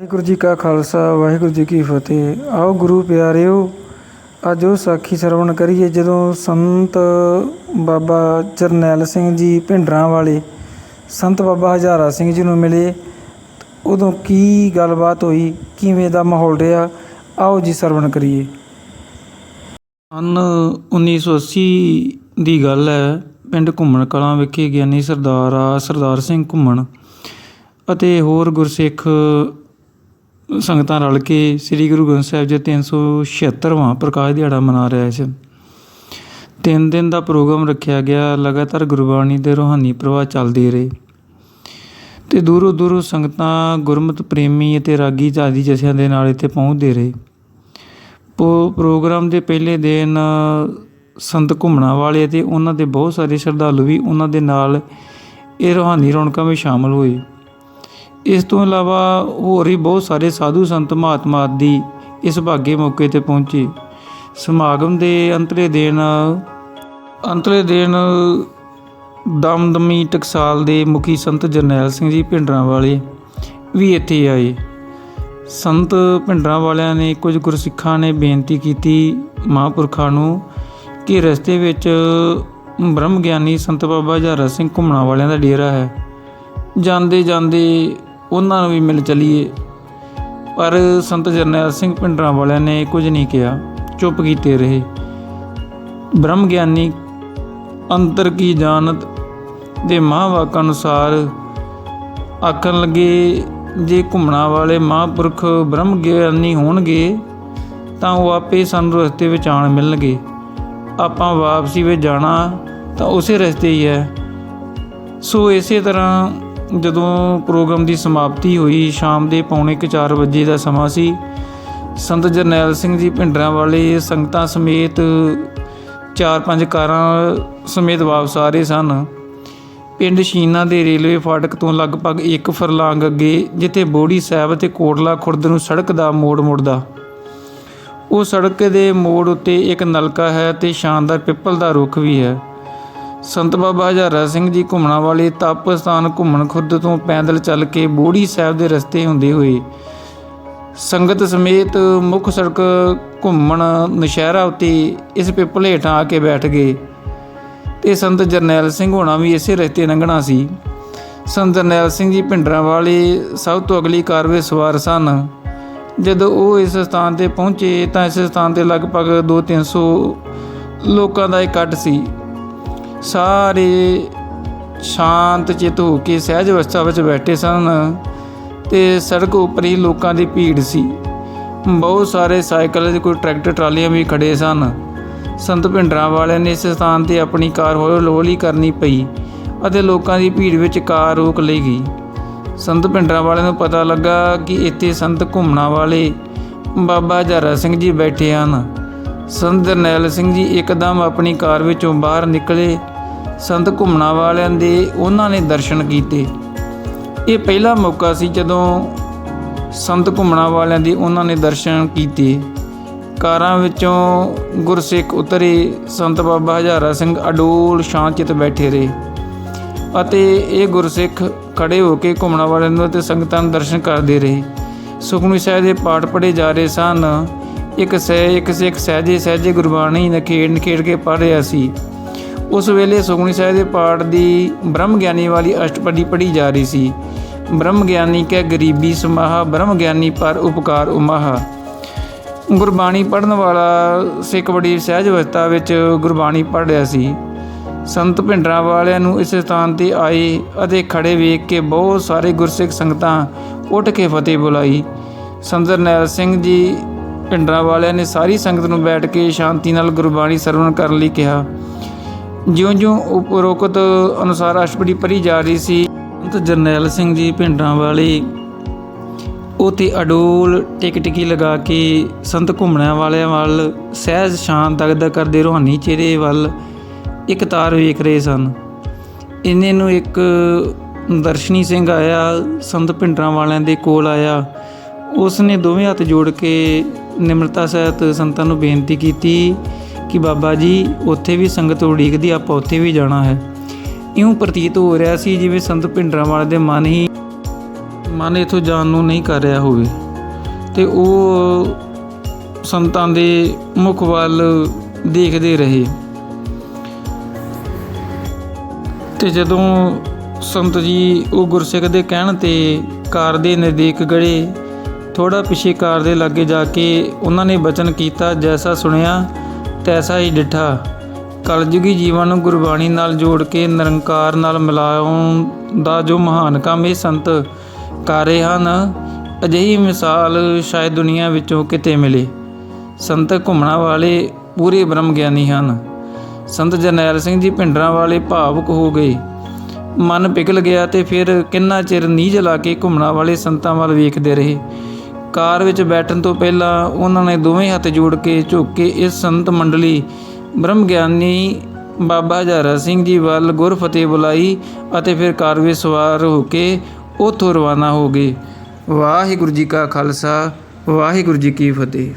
ਵਾਹਿਗੁਰੂ ਜੀ ਕਾ ਖਾਲਸਾ, ਵਾਹਿਗੁਰੂ ਜੀ ਕੀ ਫਤਿਹ। ਆਓ ਗੁਰੂ ਪਿਆਰਿਓ, ਅੱਜ ਉਹ ਸਾਖੀ ਸਰਵਣ ਕਰੀਏ ਜਦੋਂ ਸੰਤ ਬਾਬਾ ਜਰਨੈਲ ਸਿੰਘ ਜੀ ਭਿੰਡਰਾਂ ਵਾਲੇ, ਸੰਤ ਬਾਬਾ ਹਜ਼ਾਰਾ ਸਿੰਘ ਜੀ ਨੂੰ ਮਿਲੇ। ਉਦੋਂ ਕੀ ਗੱਲਬਾਤ ਹੋਈ, ਕਿਵੇਂ ਦਾ ਮਾਹੌਲ ਰਿਹਾ, ਆਓ ਜੀ ਸਰਵਣ ਕਰੀਏ। ਸਨ 1980 ਦੀ ਗੱਲ ਹੈ, ਪਿੰਡ ਘੁੰਮਣ ਕਲਾਂ ਵਿਖੇ ਗਿਆਨੀ ਸਰਦਾਰ ਆ ਸਰਦਾਰ ਸਿੰਘ ਘੁੰਮਣ ਅਤੇ ਹੋਰ ਗੁਰਸਿੱਖ ਸੰਗਤਾਂ ਰਲ ਕੇ ਸ੍ਰੀ ਗੁਰੂ ਗ੍ਰੰਥ ਸਾਹਿਬ ਜੀ 376ਵਾਂ ਪ੍ਰਕਾਸ਼ ਦਿਹਾੜਾ ਮਨਾ ਰਿਹਾ ਸੀ। ਤਿੰਨ ਦਿਨ ਦਾ ਪ੍ਰੋਗਰਾਮ ਰੱਖਿਆ ਗਿਆ, ਲਗਾਤਾਰ ਗੁਰਬਾਣੀ ਦੇ ਰੂਹਾਨੀ ਪ੍ਰਵਾਹ ਚੱਲਦੇ ਰਹੇ। ਤੇ ਦੂਰੋਂ ਦੂਰੋਂ ਸੰਗਤਾਂ ਗੁਰਮਤਿ ਪ੍ਰੇਮੀ ਅਤੇ ਰਾਗੀ ਆਦਿ ਜਸਿਆਂ ਦੇ ਨਾਲ ਇੱਥੇ ਪਹੁੰਚਦੇ ਰਹੇ। ਪੋ ਪ੍ਰੋਗਰਾਮ ਦੇ ਪਹਿਲੇ ਦਿਨ ਸੰਤ ਘੁੰਮਣਾ ਵਾਲੇ ਤੇ ਉਹਨਾਂ ਦੇ ਬਹੁਤ ਸਾਰੇ ਸ਼ਰਧਾਲੂ ਵੀ ਉਹਨਾਂ ਦੇ ਨਾਲ ਇਹ ਰੂਹਾਨੀ ਰੌਣਕਾਂ ਵਿੱਚ ਸ਼ਾਮਲ ਹੋਏ। ਇਸ ਤੋਂ ਇਲਾਵਾ ਹੋਰ ਵੀ ਬਹੁਤ ਸਾਰੇ ਸਾਧੂ ਸੰਤ ਮਹਾਤਮਾ ਆਦਿ ਇਸ ਭਾਗੇ ਮੌਕੇ ਤੇ ਪਹੁੰਚੇ। ਸਮਾਗਮ ਦੇ ਅੰਤਲੇ ਦਿਨ ਅੰਤਲੇ ਦਿਨ ਦਮਦਮੀ ਟਕਸਾਲ ਦੇ ਮੁਖੀ ਸੰਤ ਜਰਨੈਲ ਸਿੰਘ ਜੀ ਭਿੰਡਰਾਂ ਵਾਲੇ ਵੀ ਇੱਥੇ ਆਏ। ਸੰਤ ਭਿੰਡਰਾਂ ਵਾਲਿਆਂ ਨੇ ਕੁਝ ਗੁਰਸਿੱਖਾਂ ਨੇ ਬੇਨਤੀ ਕੀਤੀ ਮਹਾਂਪੁਰਖਾਂ ਨੂੰ ਕਿ ਰਸਤੇ ਵਿੱਚ ਬ੍ਰਹਮ ਗਿਆਨੀ ਸੰਤ ਬਾਬਾ ਹਜ਼ਾਰਾ ਸਿੰਘ ਘੁੰਮਣਾ ਵਾਲਿਆਂ ਦਾ ਡੇਰਾ ਹੈ। ਜਾਂਦੇ ਜਾਂਦੇ ਉਹਨਾਂ ਨੂੰ ਵੀ ਮਿਲ ਚਲੀਏ। ਪਰ ਸੰਤ ਜਰਨੈਲ ਸਿੰਘ ਭਿੰਡਰਾਂ ਵਾਲਿਆਂ ਨੇ ਕੁਝ ਨਹੀਂ ਕਿਹਾ। ਚੁੱਪ ਕੀਤੇ ਰਹੇ। ਬ੍ਰਹਮ ਗਿਆਨੀ ਅੰਤਰ ਕੀ ਜਾਣਤ ਦੇ ਮਹਾਂਵਾਕ ਅਨੁਸਾਰ ਆਖਣ ਲੱਗੇ, ਜੇ ਘੁੰਮਣਾ ਵਾਲੇ ਮਹਾਂਪੁਰਖ ਬ੍ਰਹਮ ਗਿਆਨੀ ਹੋਣਗੇ, ਤਾਂ ਉਹ ਆਪੇ ਸਾਨੂੰ ਰਸਤੇ ਵਿੱਚ ਆਣ ਮਿਲਣਗੇ। ਆਪਾਂ ਵਾਪਸੀ ਵਿੱਚ ਜਾਣਾ ਤਾਂ ਉਸੇ ਰਸਤੇ ਹੀ ਹੈ। ਸੋ ਇਸੇ ਤਰ੍ਹਾਂ ਜਦੋਂ ਪ੍ਰੋਗਰਾਮ ਦੀ ਸਮਾਪਤੀ ਹੋਈ, ਸ਼ਾਮ ਦੇ ਪੌਣੇ 4 ਵਜੇ ਦਾ ਸਮਾਂ ਸੀ, ਸੰਤ ਜਰਨੈਲ ਸਿੰਘ ਜੀ ਭਿੰਡਰਾਂ ਵਾਲੇ ਸੰਗਤਾਂ ਸਮੇਤ ਚਾਰ ਪੰਜ ਕਾਰਾਂ ਸਮੇਤ ਵਾਪਸ ਆ ਰਹੇ ਸਨ। ਪਿੰਡ ਸ਼ੀਨਾ ਦੇ ਰੇਲਵੇ ਫਾਟਕ ਤੋਂ ਲਗਭਗ ਇੱਕ ਫਰਲਾਂਗ ਅੱਗੇ, ਜਿੱਥੇ ਬੋੜੀ ਸਾਹਿਬ ਤੇ ਕੋਟਲਾ ਖੁਰਦ ਨੂੰ ਸੜਕ ਦਾ ਮੋੜ ਮੁੜਦਾ। ਉਹ ਸੜਕ ਦੇ ਮੋੜ ਉੱਤੇ ਇੱਕ ਨਲਕਾ ਹੈ ਤੇ ਸ਼ਾਨਦਾਰ ਪਿੱਪਲ ਦਾ ਰੁੱਖ ਵੀ ਹੈ। ਸੰਤ ਬਾਬਾ ਹਜ਼ਾਰਾ ਸਿੰਘ ਜੀ ਘੁੰਮਣਾ ਵਾਲੇ ਤਪ ਸਥਾਨ ਘੁੰਮਣ ਖੁਰਦ ਤੋਂ ਪੈਦਲ ਚੱਲ ਕੇ ਬੋੜੀ ਸਾਹਿਬ ਦੇ ਰਸਤੇ ਹੁੰਦੇ ਹੋਏ ਸੰਗਤ ਸਮੇਤ ਮੁੱਖ ਸੜਕ ਘੁੰਮਣ ਨਸ਼ਹਿਰਾ ਉੱਤੇ ਇਸ ਪਿੱਪਲ ਹੇਠਾਂ ਆ ਕੇ ਬੈਠ ਗਏ ਤੇ ਸੰਤ ਜਰਨੈਲ ਸਿੰਘ ਹੋਣਾ ਵੀ ਇਸੇ ਰਸਤੇ ਲੰਘਣਾ ਸੀ। ਸੰਤ ਜਰਨੈਲ ਸਿੰਘ ਜੀ ਭਿੰਡਰਾਂ ਵਾਲੇ ਸਭ ਤੋਂ ਅਗਲੀ ਕਾਰ ਵਿੱਚ ਸਵਾਰ ਸਨ। ਜਦੋਂ ਉਹ ਇਸ ਸਥਾਨ ਤੇ ਪਹੁੰਚੇ ਤਾਂ ਇਸ ਸਥਾਨ ਤੇ ਲਗਭਗ 2-300 ਲੋਕਾਂ ਦਾ ਇਕੱਠ ਸੀ। ਸਾਰੇ ਸ਼ਾਂਤ ਚਿਤ ਹੋ ਕੇ ਸਹਿਜ ਅਵਸਥਾ ਵਿੱਚ ਬੈਠੇ ਸਨ ਤੇ ਸੜਕ ਉੱਪਰ ਹੀ ਲੋਕਾਂ ਦੀ ਭੀੜ ਸੀ। ਬਹੁਤ ਸਾਰੇ ਸਾਈਕਲ ਤੇ ਕੋਈ ਟਰੈਕਟਰ, ਟਰਾਲੀਆਂ ਵੀ ਖੜੇ ਸਨ। ਸੰਤ ਭਿੰਡਰਾਂ ਵਾਲਿਆਂ ਨੇ ਇਸ ਸਥਾਨ ਤੇ ਆਪਣੀ ਕਾਰ ਹੌਲੀ ਹੌਲੀ ਕਰਨੀ ਪਈ ਅਤੇ ਲੋਕਾਂ ਦੀ ਭੀੜ ਵਿੱਚ ਕਾਰ ਰੋਕ ਲਈ ਗਈ। ਸੰਤ ਭਿੰਡਰਾਂ ਵਾਲਿਆਂ ਨੂੰ ਪਤਾ ਲੱਗਾ ਕਿ ਇੱਥੇ ਸੰਤ ਘੁੰਮਣਾ ਵਾਲੇ ਬਾਬਾ ਹਜ਼ਾਰਾ ਸਿੰਘ ਜੀ ਬੈਠੇ ਹਨ। ਸੰਤ ਜਰਨੈਲ ਸਿੰਘ ਜੀ ਇੱਕਦਮ ਆਪਣੀ ਕਾਰ ਵਿੱਚੋਂ ਬਾਹਰ ਨਿਕਲੇ। ਸੰਤ ਘੁੰਮਣਾ ਵਾਲਿਆਂ ਦੇ ਉਹਨਾਂ ਨੇ ਦਰਸ਼ਨ ਕੀਤੇ। ਇਹ ਪਹਿਲਾ ਮੌਕਾ ਸੀ ਜਦੋਂ ਸੰਤ ਘੁੰਮਣਾ ਵਾਲਿਆਂ ਦੇ ਉਹਨਾਂ ਨੇ ਦਰਸ਼ਨ ਕੀਤੇ। ਕਾਰਾਂ ਵਿੱਚੋਂ ਗੁਰਸਿੱਖ ਉਤਰੇ। ਸੰਤ ਬਾਬਾ ਹਜ਼ਾਰਾ ਸਿੰਘ ਅਡੋਲ ਸ਼ਾਂਤਚਿਤ ਬੈਠੇ ਰਹੇ। ਅਤੇ ਇਹ ਗੁਰਸਿੱਖ ਖੜੇ ਹੋ ਕੇ ਘੁੰਮਣਾ ਵਾਲਿਆਂ ਨੂੰ ਤੇ ਸੰਗਤਾਂ ਨੂੰ ਦਰਸ਼ਨ ਕਰਦੇ ਰਹੇ। ਸੁਖਮਨੀ ਸਾਹਿਬ ਦੇ ਪਾਠ ਪੜ੍ਹੇ ਜਾ ਰਹੇ ਸਨ। ਇੱਕ ਸਹਿ, ਇੱਕ ਸਿੱਖ ਸਹਿਜੇ ਸਹਿਜੇ ਗੁਰਬਾਣੀ ਨਖੇੜ ਨਖੇੜ ਕੇ ਪੜ੍ਹ ਰਿਹਾ ਸੀ। ਉਸ ਵੇਲੇ ਸੁਖਮਨੀ ਸਾਹਿਬ ਦੇ ਪਾਠ ਦੀ ਬ੍ਰਹਮ ਗਿਆਨੀ ਵਾਲੀ ਅਸ਼ਟਪਦੀ ਪੜ੍ਹੀ ਜਾ ਰਹੀ ਸੀ। ਬ੍ਰਹਮ ਗਿਆਨੀ ਕੈ ਗਰੀਬੀ ਸਮਾਹਾ, ਬ੍ਰਹਮ ਗਿਆਨੀ ਪਰ ਉਪਕਾਰ ਉਮਾਹਾ। ਗੁਰਬਾਣੀ ਪੜਨ ਵਾਲਾ ਸਿੱਖ ਬੜੀ ਸਹਿਜ ਅਵਸਥਾ ਵਿੱਚ ਗੁਰਬਾਣੀ ਪੜ੍ਹ ਰਿਹਾ ਸੀ। ਸੰਤ ਭਿੰਡਰਾਂ ਵਾਲਿਆਂ ਨੂੰ ਇਸ ਸਥਾਨ ਤੇ ਆਏ ਅਤੇ ਖੜੇ ਵੇਖ ਕੇ ਬਹੁਤ ਸਾਰੇ ਗੁਰਸਿੱਖ ਸੰਗਤਾਂ ਉੱਠ ਕੇ ਫਤਿਹ ਬੁਲਾਈ। ਸੰਦਰ ਨੈਲ ਸਿੰਘ ਜੀ ਭਿੰਡਰਾਂ ਵਾਲਿਆਂ ਨੇ ਸਾਰੀ ਸੰਗਤ ਨੂੰ ਬੈਠ ਕੇ ਸ਼ਾਂਤੀ ਨਾਲ ਗੁਰਬਾਣੀ ਸਰਵਣ ਕਰਨ ਲਈ ਕਿਹਾ। ਜਿਉਂ-ਜਿਉਂ ਉਪਰੋਕਤ ਅਨੁਸਾਰ ਅਸ਼ਟਪਦੀ ਪੜ੍ਹੀ ਜਾ ਰਹੀ ਸੀ, ਸੰਤ ਜਰਨੈਲ ਸਿੰਘ ਜੀ ਭਿੰਡਰਾਂ ਵਾਲੇ ਉਤੇ ਅਡੋਲ ਟਿਕ ਟਿਕੀ ਲਗਾ ਕੇ ਸੰਤ ਘੁੰਮਣਿਆਂ ਵਾਲਿਆਂ ਵੱਲ ਸਹਿਜ ਸ਼ਾਂਤ ਦਗਦਗ ਕਰਦੇ ਰੋਹਾਨੀ ਚਿਹਰੇ ਵੱਲ ਇੱਕ ਤਾਰ ਵੇਖ ਰਹੇ ਸਨ। ਇੰਨੇ ਨੂੰ ਇੱਕ ਦਰਸ਼ਨੀ ਸਿੰਘ ਆਇਆ, ਸੰਤ ਭਿੰਡਰਾਂ ਵਾਲਿਆਂ ਦੇ ਕੋਲ ਆਇਆ। ਉਸ ਨੇ ਦੋਵੇਂ ਹੱਥ ਜੋੜ ਕੇ ਨਿਮਰਤਾ ਸਹਿਤ ਸੰਤਾਂ ਨੂੰ ਬੇਨਤੀ ਕੀਤੀ ਕਿ ਬਾਬਾ ਜੀ, ਉੱਥੇ ਵੀ ਸੰਗਤ ਉਡੀਕਦੀ, ਆਪਾਂ ਉੱਥੇ ਵੀ ਜਾਣਾ ਹੈ। ਇਉਂ ਪ੍ਰਤੀਤ ਹੋ ਰਿਹਾ ਸੀ ਜਿਵੇਂ ਸੰਤ ਭਿੰਡਰਾਂ ਵਾਲੇ ਦੇ ਮਨ ਹੀ ਮਨ ਇਥੋਂ ਜਾਣ ਨੂੰ ਨਹੀਂ ਕਰ ਰਿਹਾ ਹੋਵੇ। ਤੇ ਉਹ ਸੰਤਾਂ ਦੇ ਮੁਖ ਵੱਲ ਦੇਖਦੇ ਰਹੇ। ਤੇ ਜਦੋਂ ਸੰਤ ਜੀ ਉਹ ਗੁਰਸਿੱਖ ਦੇ ਕਹਿਣ ਤੇ ਕਾਰ ਦੇ ਨਜ਼ਦੀਕ ਗੜੇ ਥੋੜਾ ਪਿਛੇ ਕਾਰ ਦੇ ਲਾਗੇ ਜਾ ਕੇ ਉਹਨਾਂ ਨੇ ਬਚਨ ਕੀਤਾ, ਜੈਸਾ ਸੁਣਿਆ, ਤੈਸਾ ਹੀ ਡਿਠਾ। ਕਲਯੁਗੀ ਜੀਵਨ ਨੂੰ ਗੁਰਬਾਣੀ ਨਾਲ ਜੋੜ ਕੇ ਨਿਰੰਕਾਰ ਨਾਲ ਮਿਲਾਉਣ ਦਾ ਜੋ ਮਹਾਨ ਕੰਮ ਇਹ ਸੰਤ ਕਰ ਰਹੇ ਹਨ, ਅਜਿਹੀ ਮਿਸਾਲ ਸ਼ਾਇਦ ਦੁਨੀਆ ਵਿੱਚੋਂ ਕਿਤੇ ਮਿਲੇ। ਸੰਤ ਘੁੰਮਣਾ ਵਾਲੇ ਪੂਰੇ ਬ੍ਰਹਮ ਗਿਆਨੀ ਹਨ। ਸੰਤ ਜਰਨੈਲ ਸਿੰਘ ਜੀ ਭਿੰਡਰਾਂ ਵਾਲੇ ਭਾਵੁਕ ਹੋ ਗਏ। ਮਨ ਪਿਘਲ ਗਿਆ ਤੇ ਫਿਰ ਕਿੰਨਾ ਚਿਰ ਨੀਝ ਲਾ ਕੇ ਘੁੰਮਣਾ ਵਾਲੇ ਸੰਤਾਂ ਵੱਲ ਵੇਖਦੇ ਰਹੇ। ਕਾਰ ਵਿੱਚ ਬੈਠਣ ਤੋਂ ਪਹਿਲਾਂ ਉਹਨਾਂ ਨੇ ਦੋਵੇਂ ਹੱਥ ਜੋੜ ਕੇ ਝੁੱਕ ਕੇ ਇਸ ਸੰਤ ਮੰਡਲੀ ਬ੍ਰਹਮ ਗਿਆਨੀ ਬਾਬਾ ਹਜ਼ਾਰਾ ਸਿੰਘ ਜੀ ਵੱਲ ਗੁਰਫਤਿਹ ਬੁਲਾਈ ਅਤੇ ਫਿਰ ਕਾਰ ਵਿੱਚ ਸਵਾਰ ਹੋ ਕੇ ਉੱਥੋਂ ਰਵਾਨਾ ਹੋ ਗਏ। ਵਾਹਿਗੁਰੂ ਜੀ ਕਾ ਖਾਲਸਾ, ਵਾਹਿਗੁਰੂ ਜੀ ਕੀ ਫਤਿਹ।